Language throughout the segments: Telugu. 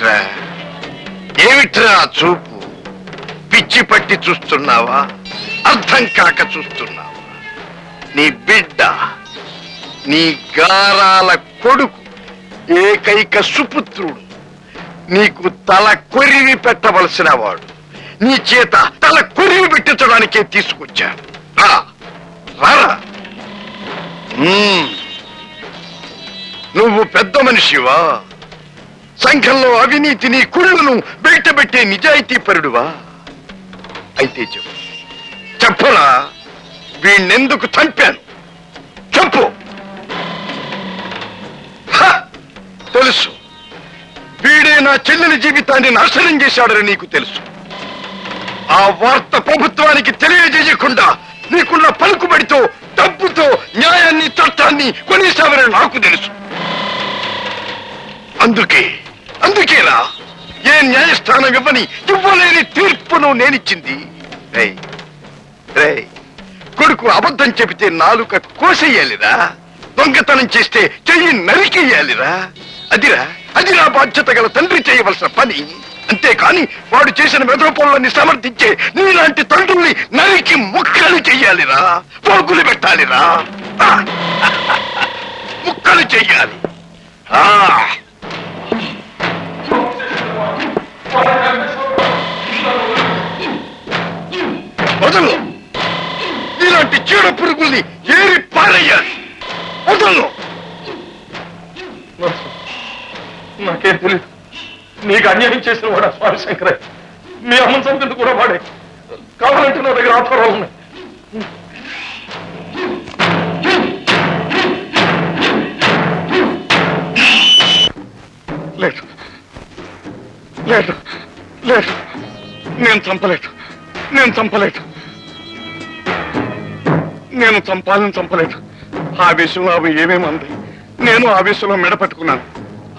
ఏమిట్రా ఏమిట్రా చూపు? పిచ్చి పట్టి చూస్తున్నావా? అర్థం కాక చూస్తున్నావా? నీ బిడ్డ నీ గారాల కొడుకు ఏకైక సుపుత్రుడు. నీకు తల కొరివి పెట్టవలసిన వాడు. నీ చేత తల కొరివి పెట్టించడానికే తీసుకొచ్చాను. రా రారా నువ్వు పెద్ద మనిషివా? సంఘంలో అవినీతిని కుళ్ళును బయటపెట్టే నిజాయితీ పరుడువా అయితే చెప్పు. చెప్పరా వీణ్ణెందుకు చంపాను? చెప్పు. హ! తెలుసు. వీడే నా చెల్లెల జీవితాన్ని నాశనం చేశాడని నీకు తెలుసు. ఆ వార్త ప్రభుత్వానికి తెలియజేయకుండా నీకున్న పలుకుబడితో డబ్బుతో న్యాయాన్ని చట్టాన్ని కొనేశావని నాకు తెలుసు. అందుకే అందుకేలా ఏ న్యాయస్థానం ఇవ్వని ఇవ్వలేని తీర్పును నేనిచ్చింది. రేయ్, రేయ్, కొడుకు అబద్ధం చెబితే నాలుక కోసేయాలిరా దొంగతనం చేస్తే చెయ్యి నరికేయాలిరా. అదిరా అదిరా బాధ్యత గల తండ్రి చేయవలసిన పని. అంతేకాని వాడు చేసిన మెదపనులన్నీ సమర్థించే నీలాంటి తండ్రుల్ని నరికి ముక్కలు చెయ్యాలిరా పోగులు పెట్టాలిరా. ముక్కలు చెయ్యాలి ఆ. నాకేం తెలియదు నీకు అన్యాయం చేసిన వాడు స్వామి శంకరే మీ అమ్మని చంపింది కూడా వాడే. కావాలంటే నా దగ్గర ఆధారాలు ఉన్నాయి. లేదు. లేదు. లేదు. నేను చంపలేదు. నేను చంపలేదు. నేను చంపాలని చంపలేదు. విషయంలో అవి ఏమేమి అంది నేను ఆవేశంలో మెడపట్టుకున్నాను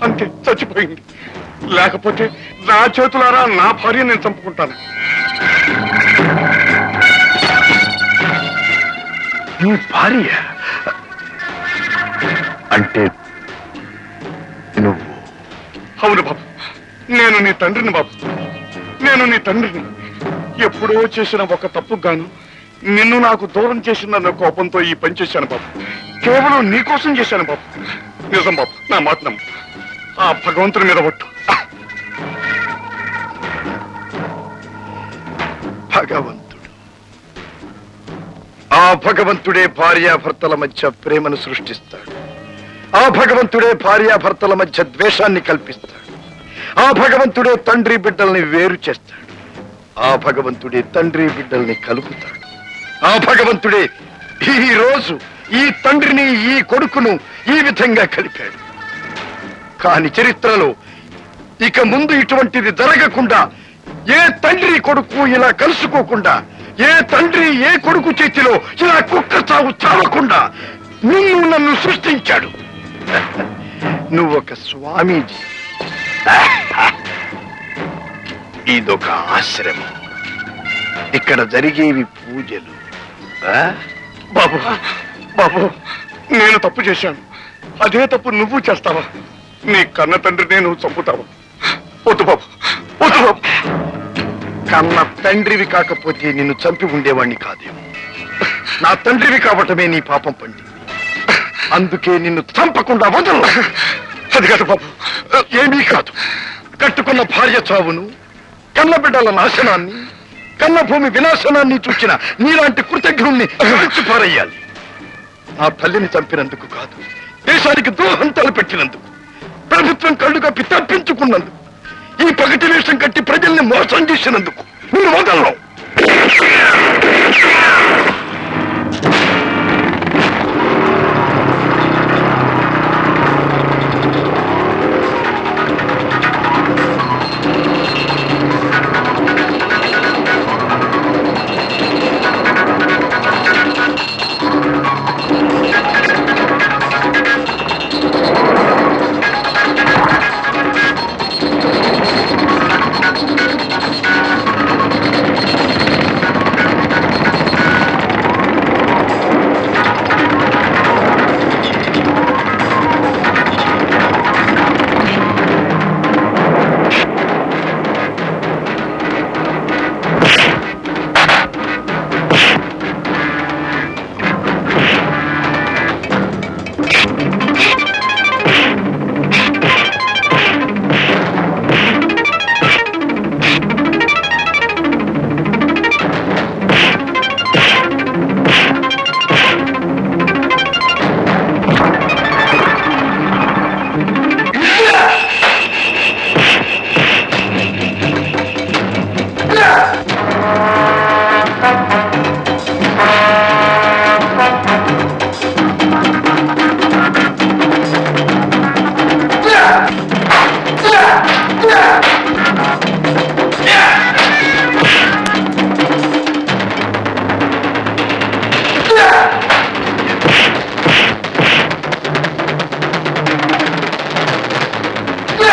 అంతే చచ్చిపోయింది. లేకపోతే నా చేతులారా నా భార్య నేను చంపుకుంటాను. నీ భార్య? అంటే నువ్వు? అవును బాబు. నేను నీ తండ్రిని బాబు. నేను నీ తండ్రిని. ఎప్పుడో చేసిన ఒక తప్పు గాను నిన్ను నాకు దూరం చేసిందన్న కోపంతో ఈ పని చేశాను బాబు. కేవలం నీ కోసం చేశాను బాబు. నిజం బాబు నా మాట నమ్ము. ఆ భగవంతుని మీద ఒట్టు. భగవంతుడు. ఆ భగవంతుడే భార్యాభర్తల మధ్య ప్రేమను సృష్టిస్తాడు. ఆ భగవంతుడే భార్యాభర్తల మధ్య ద్వేషాన్ని కల్పిస్తాడు. ఆ భగవంతుడే తండ్రి బిడ్డల్ని వేరు చేస్తాడు. ఆ భగవంతుడే తండ్రి బిడ్డల్ని కలుపుతాడు. ఆ భగవంతుడే ఈ రోజు ఈ తండ్రిని ఈ కొడుకును ఈ విధంగా కలిపాడు. కాని చరిత్రలో ఇక ముందు ఇటువంటిది జరగకుండా ఏ తండ్రి కొడుకు ఇలా కలుసుకోకుండా ఏ తండ్రి ఏ కొడుకు చేతిలో ఇలా కుక్క చావు చావకుండా నిన్ను నన్ను సృష్టించాడు. నువ్వొక స్వామీజీ. ఇదొక ఆశ్రమం. ఇక్కడ జరిగేవి పూజలు. బాబు. బాబు నేను తప్పు చేశాను. అదే తప్పు నువ్వు చేస్తావా? నీ కన్న తండ్రినే నువ్వు చంపుతావా? వద్దు బాబు వద్దు బాబు. కన్న తండ్రివి కాకపోతే నిన్ను చంపి ఉండేవాణ్ణి కాదేమో. నా తండ్రివి కావటమే నీ పాపం పండి. అందుకే నిన్ను చంపకుండా వదలు. అది కాదు బాబు ఏమీ కాదు. కట్టుకున్న భార్య చావును కన్న బిడ్డల నాశనాన్ని కన్న భూమి వినాశనాన్ని చూచిన నీలాంటి కృతజ్ఞుణ్ణి కాల్చి పారేయాలి ఆ తల్లిని చంపినందుకు కాదు దేశానికి ద్రోహం తలపెట్టినందుకు ప్రభుత్వం కళ్ళు కప్పి తప్పించుకున్నందుకు ఈ పగటి వేషం కట్టి ప్రజల్ని మోసం చేసినందుకు. నేను వదలను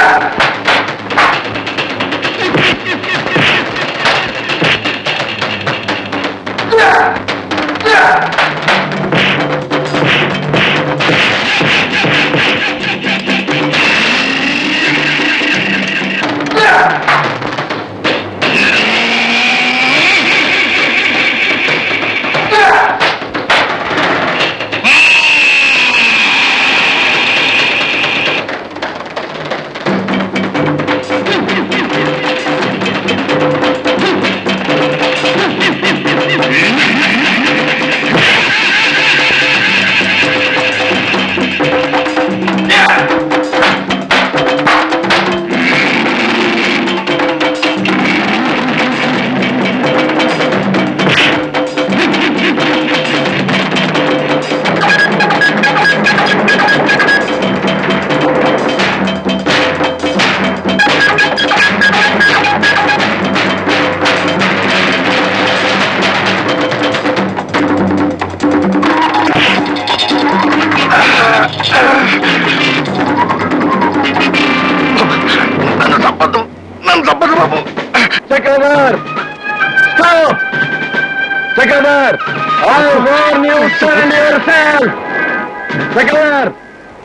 Yeah. over! Stop! Together! I warn you, surrender yourself! Together!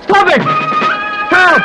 Stop it! Stop!